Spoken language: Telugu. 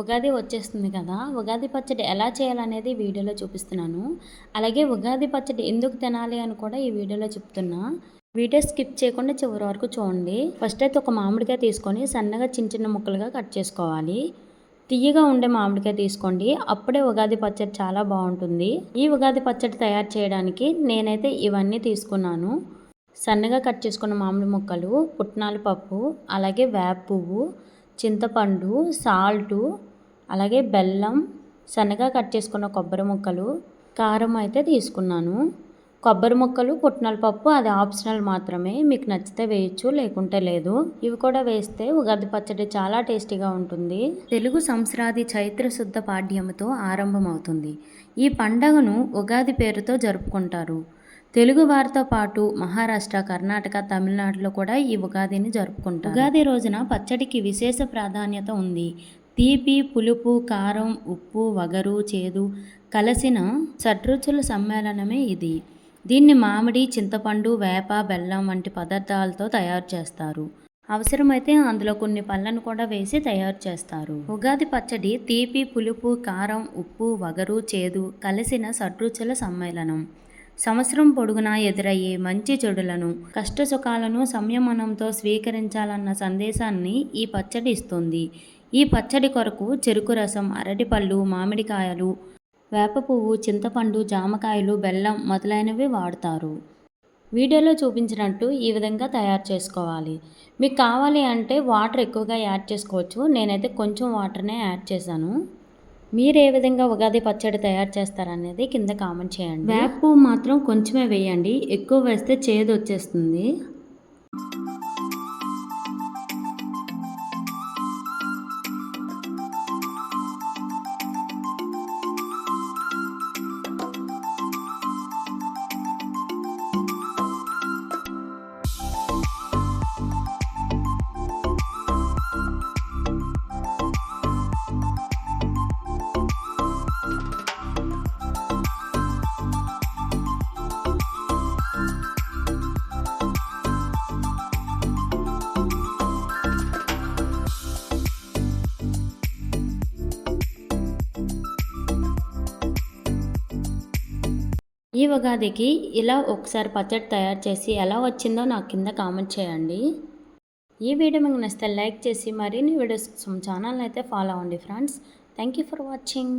ఉగాది వచ్చేస్తుంది కదా ఉగాది పచ్చడి ఎలా చేయాలనేది వీడియోలో చూపిస్తున్నాను. అలాగే ఉగాది పచ్చడి ఎందుకు తినాలి అని కూడా ఈ వీడియోలో చెప్తున్నా. వీడియో స్కిప్ చేయకుండా చివరి వరకు చూడండి. ఫస్ట్ అయితే ఒక మామిడికాయ తీసుకొని సన్నగా చిన్న చిన్న ముక్కలుగా కట్ చేసుకోవాలి. తీయగా ఉండే మామిడికాయ తీసుకోండి. అప్పుడే ఉగాది పచ్చడి చాలా బాగుంటుంది. ఈ ఉగాది పచ్చడి తయారు చేయడానికి నేనైతే ఇవన్నీ తీసుకున్నాను. సన్నగా కట్ చేసుకున్న మామిడి ముక్కలు పుట్నాల పప్పు అలాగే వేప పువ్వు చింతపండు సాల్టు అలాగే బెల్లం సన్నగా కట్ చేసుకున్న కొబ్బరి ముక్కలు కారం అయితే తీసుకున్నాను. కొబ్బరి ముక్కలు పుట్నాల పప్పు అది ఆప్షనల్ మాత్రమే. మీకు నచ్చితే వేయచ్చు లేకుంటే లేదు. ఇవి కూడా వేస్తే ఉగాది పచ్చడి చాలా టేస్టీగా ఉంటుంది. తెలుగు సంవత్సరాది చైత్ర శుద్ధ పాడ్యముతో ఆరంభమవుతుంది. ఈ పండగను ఉగాది పేరుతో జరుపుకుంటారు. తెలుగు వారితో పాటు మహారాష్ట్ర కర్ణాటక తమిళనాడులో కూడా ఈ ఉగాదిని జరుపుకుంటారు. ఉగాది రోజున పచ్చడికి విశేష ప్రాధాన్యత ఉంది. తీపి పులుపు కారం ఉప్పు వగరు చేదు కలిసిన షడ్రుచుల సమ్మేళనమే ఇది. దీన్ని మామిడి చింతపండు వేప బెల్లం వంటి పదార్థాలతో తయారు చేస్తారు. అవసరమైతే అందులో కొన్ని పళ్ళను కూడా వేసి తయారు చేస్తారు. ఉగాది పచ్చడి తీపి పులుపు కారం ఉప్పు వగరు చేదు కలిసిన షడ్రుచుల సమ్మేళనం. సంవత్సరం పొడుగునా ఎదురయ్యే మంచి చెడులను కష్టసుఖాలను సంయమనంతో స్వీకరించాలన్న సందేశాన్ని ఈ పచ్చడి ఇస్తుంది. ఈ పచ్చడి కొరకు చెరుకు రసం అరటిపళ్ళు మామిడికాయలు వేప పువ్వు చింతపండు జామకాయలు బెల్లం మొదలైనవి వాడతారు. వీడియోలో చూపించినట్టు ఈ విధంగా తయారు చేసుకోవాలి. మీకు కావాలి అంటే వాటర్ ఎక్కువగా యాడ్ చేసుకోవచ్చు. నేనైతే కొంచెం వాటర్నే యాడ్ చేశాను. మీరు ఏ విధంగా ఉగాది పచ్చడి తయారు చేస్తారనేది కింద కామెంట్ చేయండి. వేప పువ్వు మాత్రం కొంచెమే వేయండి. ఎక్కువ వేస్తే చేదు వచ్చేస్తుంది ఈ ఉగాదికి ఇలా ఒకసారి పచ్చడి తయారు చేసి ఎలా వచ్చిందో నాకు కింద కామెంట్ చేయండి. ఈ వీడియో మీకు నచ్చితే లైక్ చేసి మరిన్ని వీడియోస్ కోసం ఛానల్ అయితే ఫాలో అవ్వండి friends. Thank you for watching.